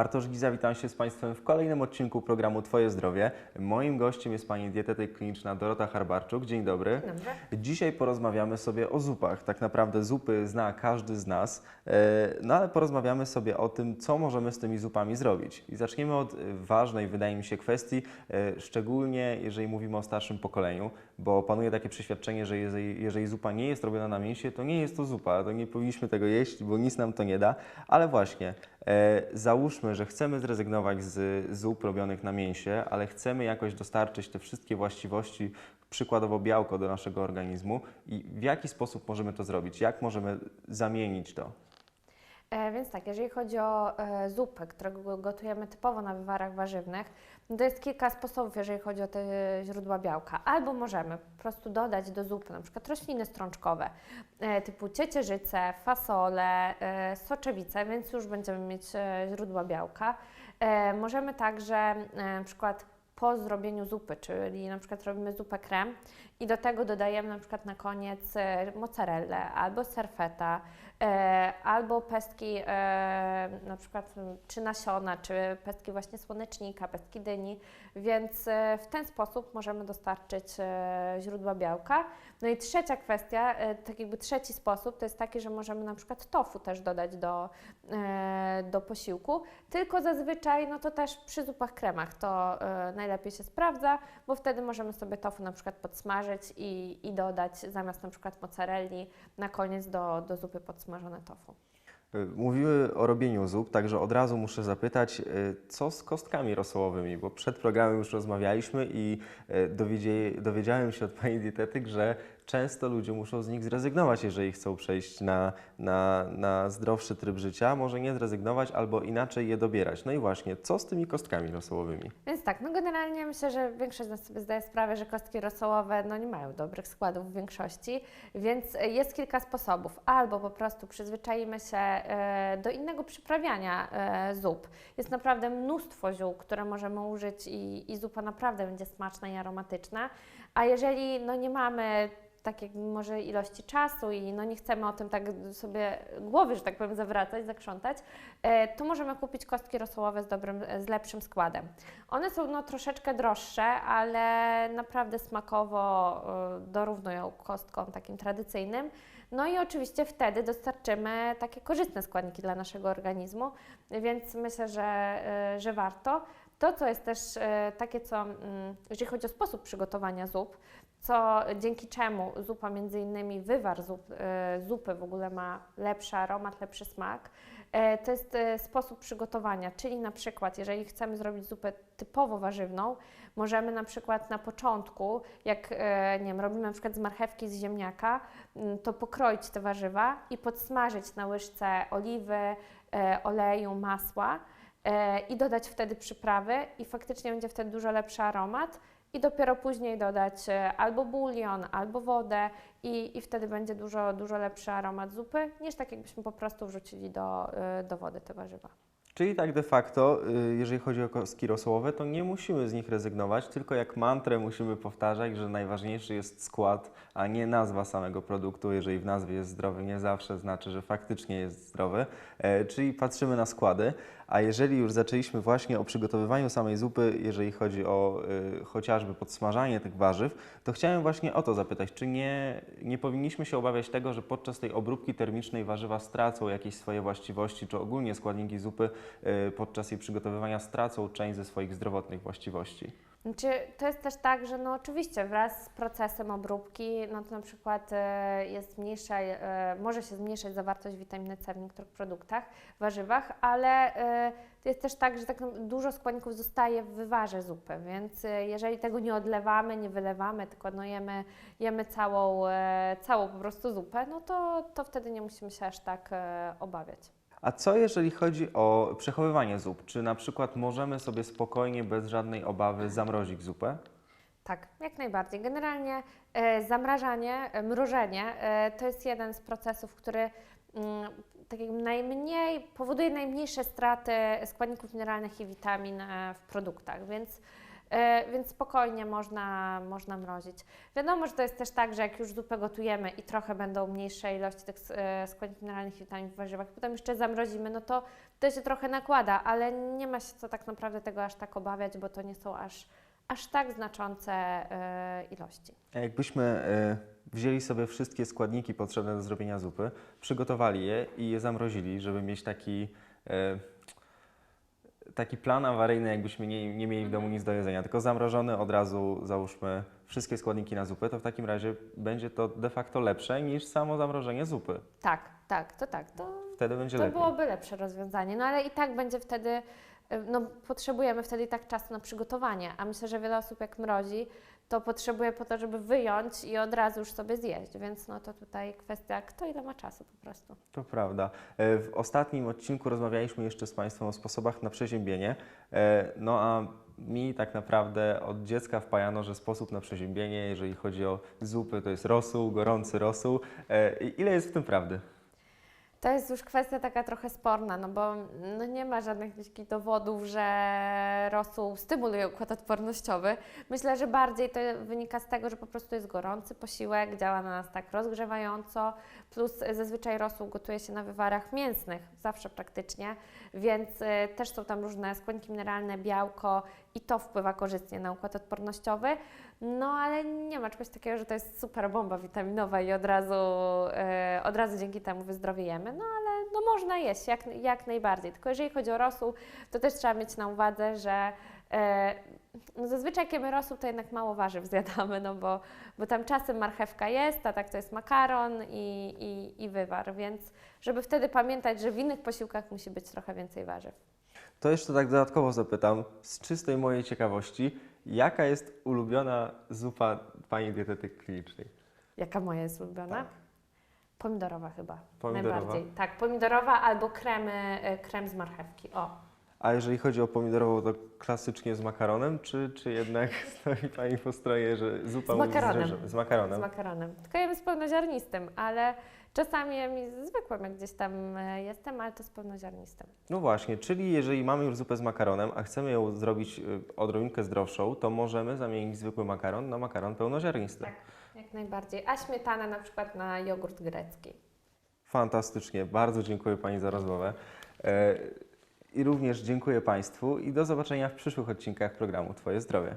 Bartosz Giza, witam się z Państwem w kolejnym odcinku programu Twoje Zdrowie. Moim gościem jest Pani dietetyk kliniczna Dorota Harbarczuk. Dzień dobry. Dobrze. Dzisiaj porozmawiamy sobie o zupach. Tak naprawdę zupy zna każdy z nas, e, no ale porozmawiamy sobie o tym, co możemy z tymi zupami zrobić. I zaczniemy od ważnej, wydaje mi się, kwestii, e, szczególnie jeżeli mówimy o starszym pokoleniu, bo panuje takie przeświadczenie, że jeżeli, jeżeli zupa nie jest robiona na mięsie, to nie jest to zupa, to nie powinniśmy tego jeść, bo nic nam to nie da. Ale właśnie, e, załóżmy, że chcemy zrezygnować z zup robionych na mięsie, ale chcemy jakoś dostarczyć te wszystkie właściwości, przykładowo białko do naszego organizmu i w jaki sposób możemy to zrobić? Jak możemy zamienić to? E, więc tak, jeżeli chodzi o e, zupę, którą gotujemy typowo na wywarach warzywnych, no to jest kilka sposobów, jeżeli chodzi o te źródła białka. Albo możemy po prostu dodać do zupy na przykład rośliny strączkowe e, typu ciecierzycę, fasole, soczewice, więc już będziemy mieć źródła białka. Możemy także na przykład po zrobieniu zupy, czyli na przykład robimy zupę krem i do tego dodajemy na przykład na koniec mozzarellę albo serfeta, albo pestki e, na przykład m, czy nasiona, czy pestki właśnie słonecznika, pestki dyni, więc e, w ten sposób możemy dostarczyć e, źródła białka. No i trzecia kwestia, e, tak jakby trzeci sposób, to jest taki, że możemy na przykład tofu też dodać do, e, do posiłku, tylko zazwyczaj no to też przy zupach kremach to e, najlepiej się sprawdza, bo wtedy możemy sobie tofu na przykład podsmażyć i, i dodać zamiast na przykład mozzarelli na koniec do, do zupy podsmażone tofu. Y, Mówimy o robieniu zup, także od razu muszę zapytać, y, co z kostkami rosołowymi, bo przed programem już rozmawialiśmy i y, dowiedziałem się od Pani dietetyk, że często ludzie muszą z nich zrezygnować, jeżeli chcą przejść na, na, na zdrowszy tryb życia, może nie zrezygnować albo inaczej je dobierać. No i właśnie, co z tymi kostkami rosołowymi? Więc tak, no generalnie myślę, że większość z nas sobie zdaje sprawę, że kostki rosołowe no nie mają dobrych składów w większości, więc jest kilka sposobów. Albo po prostu przyzwyczaimy się e, do innego przyprawiania e, zup. Jest naprawdę mnóstwo ziół, które możemy użyć i, i zupa naprawdę będzie smaczna i aromatyczna. A jeżeli no nie mamy takiej może ilości czasu i no nie chcemy o tym tak sobie głowy, że tak powiem, zawracać, zakrzątać, e, to możemy kupić kostki rosołowe z, dobrym, z lepszym składem. One są no, troszeczkę droższe, ale naprawdę smakowo e, dorównują kostkom takim tradycyjnym. No i oczywiście wtedy dostarczymy takie korzystne składniki dla naszego organizmu, więc myślę, że, e, że warto. To, co jest też e, takie, co mm, jeżeli chodzi o sposób przygotowania zup, co dzięki czemu zupa, między innymi wywar zup, e, zupy w ogóle ma lepszy aromat, lepszy smak, e, to jest sposób przygotowania, czyli na przykład jeżeli chcemy zrobić zupę typowo warzywną, możemy na przykład na początku, jak nie wiem, robimy na przykład z marchewki, z ziemniaka, m, to pokroić te warzywa i podsmażyć na łyżce oliwy, oleju, masła i dodać wtedy przyprawy i faktycznie będzie wtedy dużo lepszy aromat i dopiero później dodać e, albo bulion, albo wodę i, i wtedy będzie dużo, dużo lepszy aromat zupy, niż tak jakbyśmy po prostu wrzucili do, e, do wody te warzywa. Czyli tak de facto, y, jeżeli chodzi o kostki rosołowe, to nie musimy z nich rezygnować, tylko jak mantrę musimy powtarzać, że najważniejszy jest skład, a nie nazwa samego produktu. Jeżeli w nazwie jest zdrowy, nie zawsze znaczy, że faktycznie jest zdrowy. E, Czyli patrzymy na składy. A jeżeli już zaczęliśmy właśnie o przygotowywaniu samej zupy, jeżeli chodzi o y, chociażby podsmażanie tych warzyw, to chciałem właśnie o to zapytać, czy nie, nie powinniśmy się obawiać tego, że podczas tej obróbki termicznej warzywa stracą jakieś swoje właściwości, czy ogólnie składniki zupy podczas jej przygotowywania stracą część ze swoich zdrowotnych właściwości? Znaczy, to jest też tak, że no oczywiście wraz z procesem obróbki, no to na przykład e, jest mniejsza, e, może się zmniejszać zawartość witaminy C w niektórych produktach, warzywach, ale to jest też tak, że tak dużo składników zostaje w wywarze zupy, więc jeżeli tego nie odlewamy, nie wylewamy, tylko no jemy, jemy całą, całą po prostu zupę, no to, to wtedy nie musimy się aż tak obawiać. A co jeżeli chodzi o przechowywanie zup? Czy na przykład możemy sobie spokojnie, bez żadnej obawy zamrozić zupę? Tak, jak najbardziej. Generalnie e, zamrażanie, e, mrożenie e, to jest jeden z procesów, który mm, tak najmniej, powoduje najmniejsze straty składników mineralnych i witamin e, w produktach, więc, e, więc spokojnie można, można mrozić. Wiadomo, że to jest też tak, że jak już zupę gotujemy i trochę będą mniejsze ilości tych e, składników mineralnych i witamin w warzywach, potem jeszcze zamrozimy, no to to się trochę nakłada, ale nie ma się co tak naprawdę tego aż tak obawiać, bo to nie są aż, aż tak znaczące e, ilości. A jakbyśmy wzięli sobie wszystkie składniki potrzebne do zrobienia zupy, przygotowali je i je zamrozili, żeby mieć taki, taki plan awaryjny, jakbyśmy nie, nie mieli w domu nic do jedzenia, tylko zamrożony od razu, załóżmy, wszystkie składniki na zupę, to w takim razie będzie to de facto lepsze niż samo zamrożenie zupy. Tak, tak, to tak. To, Wtedy będzie to lepiej. byłoby lepsze rozwiązanie, no ale i tak będzie wtedy, no potrzebujemy wtedy i tak czasu na przygotowanie, a myślę, że wiele osób jak mrozi, to potrzebuje po to, żeby wyjąć i od razu już sobie zjeść, więc no to tutaj kwestia, kto ile ma czasu po prostu. To prawda. E, W ostatnim odcinku rozmawialiśmy jeszcze z Państwem o sposobach na przeziębienie. E, No a mi tak naprawdę od dziecka wpajano, że sposób na przeziębienie, jeżeli chodzi o zupy, to jest rosół, gorący rosół. E, Ile jest w tym prawdy? To jest już kwestia taka trochę sporna, no bo no nie ma żadnych dowodów, że rosół stymuluje układ odpornościowy. Myślę, że bardziej to wynika z tego, że po prostu jest gorący posiłek, działa na nas tak rozgrzewająco, plus zazwyczaj rosół gotuje się na wywarach mięsnych, zawsze praktycznie, więc y, też są tam różne składniki mineralne, białko i to wpływa korzystnie na układ odpornościowy. No ale nie ma czegoś takiego, że to jest super bomba witaminowa i od razu, e, od razu dzięki temu wyzdrowiejemy. No ale no można jeść jak, jak najbardziej. Tylko jeżeli chodzi o rosół, to też trzeba mieć na uwadze, że e, no zazwyczaj jak jemy rosół, to jednak mało warzyw zjadamy, no bo, bo tam czasem marchewka jest, a tak to jest makaron i, i, i wywar, więc żeby wtedy pamiętać, że w innych posiłkach musi być trochę więcej warzyw. To jeszcze tak dodatkowo zapytam, z czystej mojej ciekawości, jaka jest ulubiona zupa Pani dietetyk klinicznej? Jaka moja jest ulubiona? Tak. Pomidorowa chyba. Pomidorowa? Najbardziej. Tak, pomidorowa albo kremy, e, krem z marchewki. O. A jeżeli chodzi o pomidorową, to klasycznie z makaronem, czy, czy jednak stoi Pani po stronie, że zupa Z makaronem. Z, z makaronem? Z makaronem. Tylko jemy z pełnoziarnistym, ale czasami zwykłym, jak gdzieś tam e, jestem, ale to z pełnoziarnistym. No właśnie, czyli jeżeli mamy już zupę z makaronem, a chcemy ją zrobić y, odrobinkę zdrowszą, to możemy zamienić zwykły makaron na makaron pełnoziarnisty. Tak. Jak najbardziej. A śmietana na przykład na jogurt grecki. Fantastycznie, bardzo dziękuję Pani za rozmowę. E, I również dziękuję Państwu i do zobaczenia w przyszłych odcinkach programu Twoje zdrowie.